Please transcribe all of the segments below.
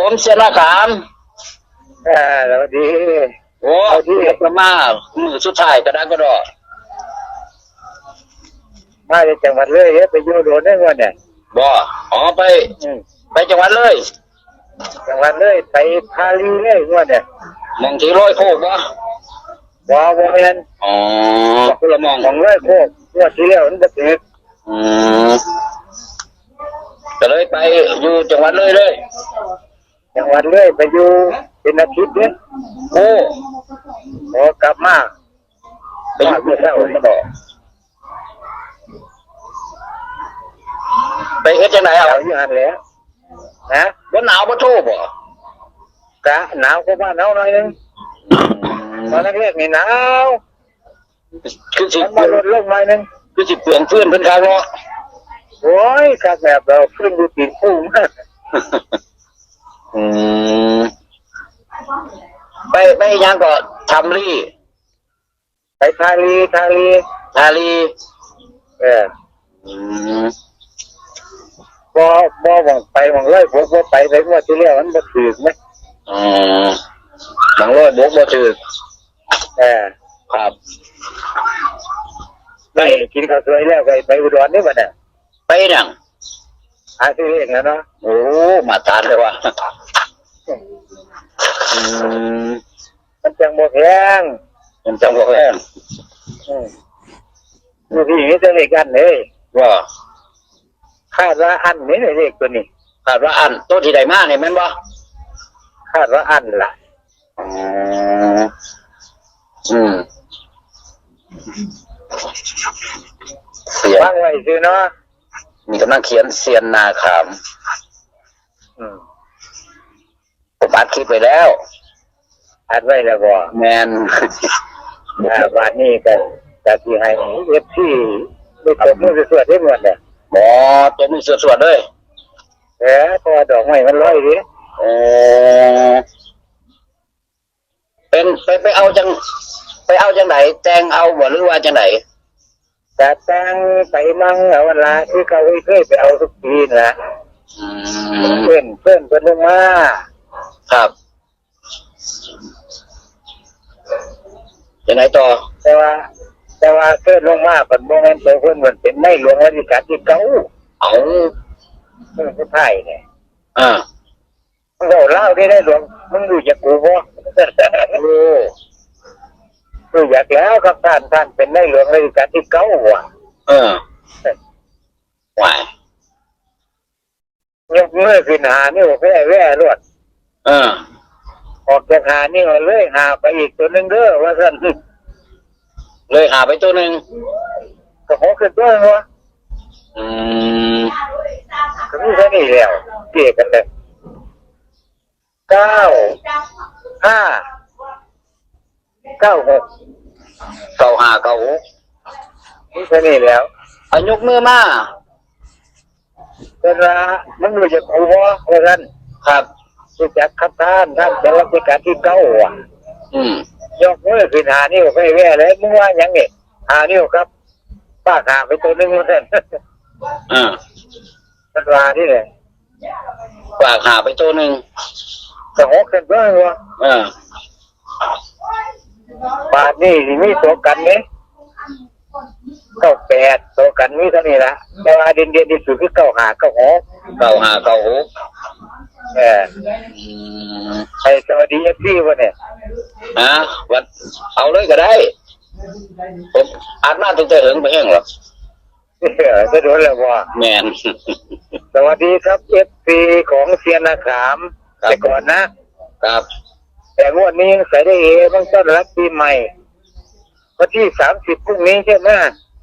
ผมเสียหน้าขามอ่าสวัสดีโอ้เอาที่ที่ประมามือสุดท้ายกระดักกระดอมาจากจังหวัดเลยเฮ้ยไปอยู่โดนได้วันเนี่ยบ่อ๋อไปอืมไปจังหวัดเลย จังหวัดเลยไปพาลีเลยวันเนี่ยมองที่ร้อยโคกบ่ว้าวแมนอ๋อคนละมองของเลยโคกงวดที่แล้วมันจะถึกอืมก็เลยไปอยู่จังหวัดเลยเลย จังหวัดเลยไปอยู่เป็นอาทิตย์เนี่ยโอ้พอกลับมาไปอยู่เมื่อเช้ามาดอกไปเฮ็ดจังไหนหอะนาวอยู่หันแหล้วนะบ่หนาวบ่โทษบ่กะหนาวก็บ้านหนาวหน่อยนึงตอนแรกๆนี่หนาวคือสิมันมาลดลงหน่อยนึงคือสิเปลืองฟื้นเพิ่นครั้งเนาะโอ้ยคักแบบเราขึ้นดูตีนพุ่งมาก อืมไปไปยังก็ทำรี่ไปทาลีทาลีทาลีเอออืมบ่บ่หวังไปหวังเลยผมบ่ไปเลยว่าที่แล้วมันบ่ถูกไหมอืมบางร้อยบกบ่ถือเออครับไปกินข้าวสวยแล้วไปไปอุดรนี่บัดน่ะไปนั่ง หาซื้อเองนะเนาะโอ้มาทานเลยว่ะอืมมันจังบ่แพงเป็นจังหวะแรกอืมนี่พี่นี่จะเลขอันเลยว่าคาดว่าอันนี้เลยเลขตัวนี้คาดว่าอันตัวที่ใดมาเนี่ยแม่นบ่คาดว่าอันล่ะอืมอืมเสียนวางไว้ซื้อเนาะ มีกำลังเขียนเซียนนาขาม อืมผมอัดคลิปไปแล้วอัดไว้แล้วบ่แมนอ่าวันนี้ก็ก็สิให้ FC ได้ตบมือสวดๆได้หมดน่ะหมอตัวมือสวดๆเลยเออเพราะว่าดอกไม้มันลอยดิโอ้เป็นไปไปเอาจัง ไปเอาจังไหนแจงเอาบ่หรือว่าจังไหน แต่ตั้งไปมั่งเอาเวลาที่เขาเคยไปเอาทุกปีนะอืมเพื่อนเพื่อนเพื่อนลงมาครับจังไหนต่อ แต่ว่า แต่ว่าเพื่อนลงมาเป็นโมเมนต์ตัวเพื่อนเหมือนเป็นไม่หลวงรัชกาลที่เก้าเอาเพื่อนผู้ไทยเนี่ยอ่ามึงเราเล่าได้ได้หลวงมึงรู้จักกูบ่โอ้ รู้จักแล้วครับท่านท่านเป็นไม่หลวงรัชกาลที่เก้าว่ะเออไหวายยกมือขึ้นหานี่วแว่แว่รวดเออ ออกจากหานี่วเลยหาไปอีกตัวหนึงเด้อว่าท่านเลยหาไปตัวหนึ่งก็ขอขึ้นตัวหนึงวะอืมก็มีแค่นี้แล้วเกี่ยกันเลยเก้าห้า เก้าหกเก้าหาเก้าหกมีแค่นี้แล้วอายกมือมาเป็นว่ามันรู้จักกูบ่ว่าท่านครับรู้จักครับท่านท่านเป็นรัชกาลที่เก้าอะอืมยกมือขึ้นหานิ้วไปแว่เลยมึงว่าหยังนี่หานิ้วครับป้าหาไปตัวหนึงว่าท่านอ่าท่านว่าที่เลยฝากหาไปตัวหนึ่งก็หกขึ้นตัวหนึงวะเออ บาทนี่สิมีตัวกันนี่เก้าแปดตัวกันมีเท่านี้ละแต่ว่าเด่นเด่นๆที่สุดคือเก้าหาเก้าหกเก้าหาเก้าหกเอออืมไอ้สวัสดีเอฟซีวะเนี่ยนะวัดเอาเลยก็ได้ผมอาจมาตั้งแต่เหิงไปเองหรอกเออจะโดนแล้วว่าแมนสวัสดีครับเอฟซีของเซียนนาขามครับแต่ก่อนนะครับ แต่งวดนี้ยังใส่ได้เอบางต้นรับปีใหม่วันที่สามสิบพรุ่งนี้ใช่ไหม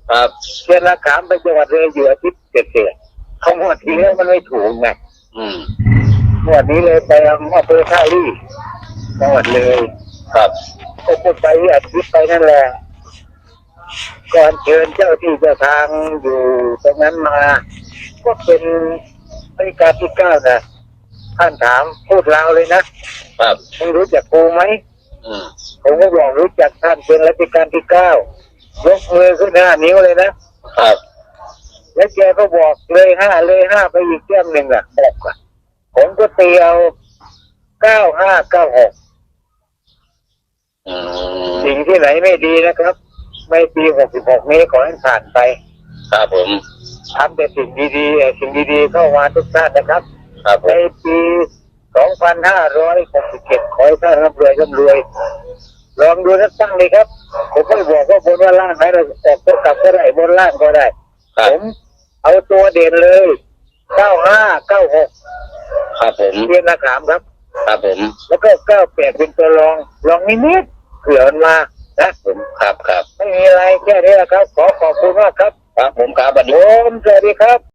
ครับเซียนนาขามไปจังหวัดเลยอยู่อาทิตย์เศษๆเขางวดที่แล้วมันไม่ถูกไงอืมงวดนี้เลยไปอำเภอท่าลี่จังหวัดเลยครับก็พูดไปอาทิตย์ไปนั่นแหละก่อนเชิญเจ้าที่เจ้าทางอยู่ตรงนั้นมา ก็เป็นบริการที่เก้านะท่านถามพูดลาวเลยนะ ครับมึงรู้จักกูไหมอืมผมก็บอกรู้จักท่านเป็นรัชการที่เก้ายกมือขึ้นห้านิ้วเลยนะครับแล้วแกก็บอกเลยห้าเลยห้าไปอีกแก้มหนึ่งอะบอกอะผมก็ตีเอาเก้าห้าเก้าหกอืมสิ่งที่ไหนไม่ดีนะครับ ไม่ปีหกสิบหกนี้ขอให้ผ่านไป ครับผมทำแต่สิ่งดีๆเอ่อสิ่งดีๆเข้ามาทุกท่านนะครับ ครับผในมปี สองพันห้าร้อยหกสิบเจ็ดขอให้ท่านร่ำรวยร่ำรวย ลองดูสักตั้งเลยครับ ผมไม่บอกว่าบนว่าล่างไหนเราออกตัวกลับก็ได้บนล่างก็ได้ ครัผบมเอาตัวเด่นเลยเก้าห้าเก้าหกครับผมเรียนนาขามครับ ครับผมแล้วก็เก้าแปดเป็นตัวรองลองนิดๆเผื่อมันมานะผมครับครับไม่มีอะไรแค่นี้แหละครับ ขอขอบคุณมากครับ ครับผมครับบัดผนี้มสวัสดีครับ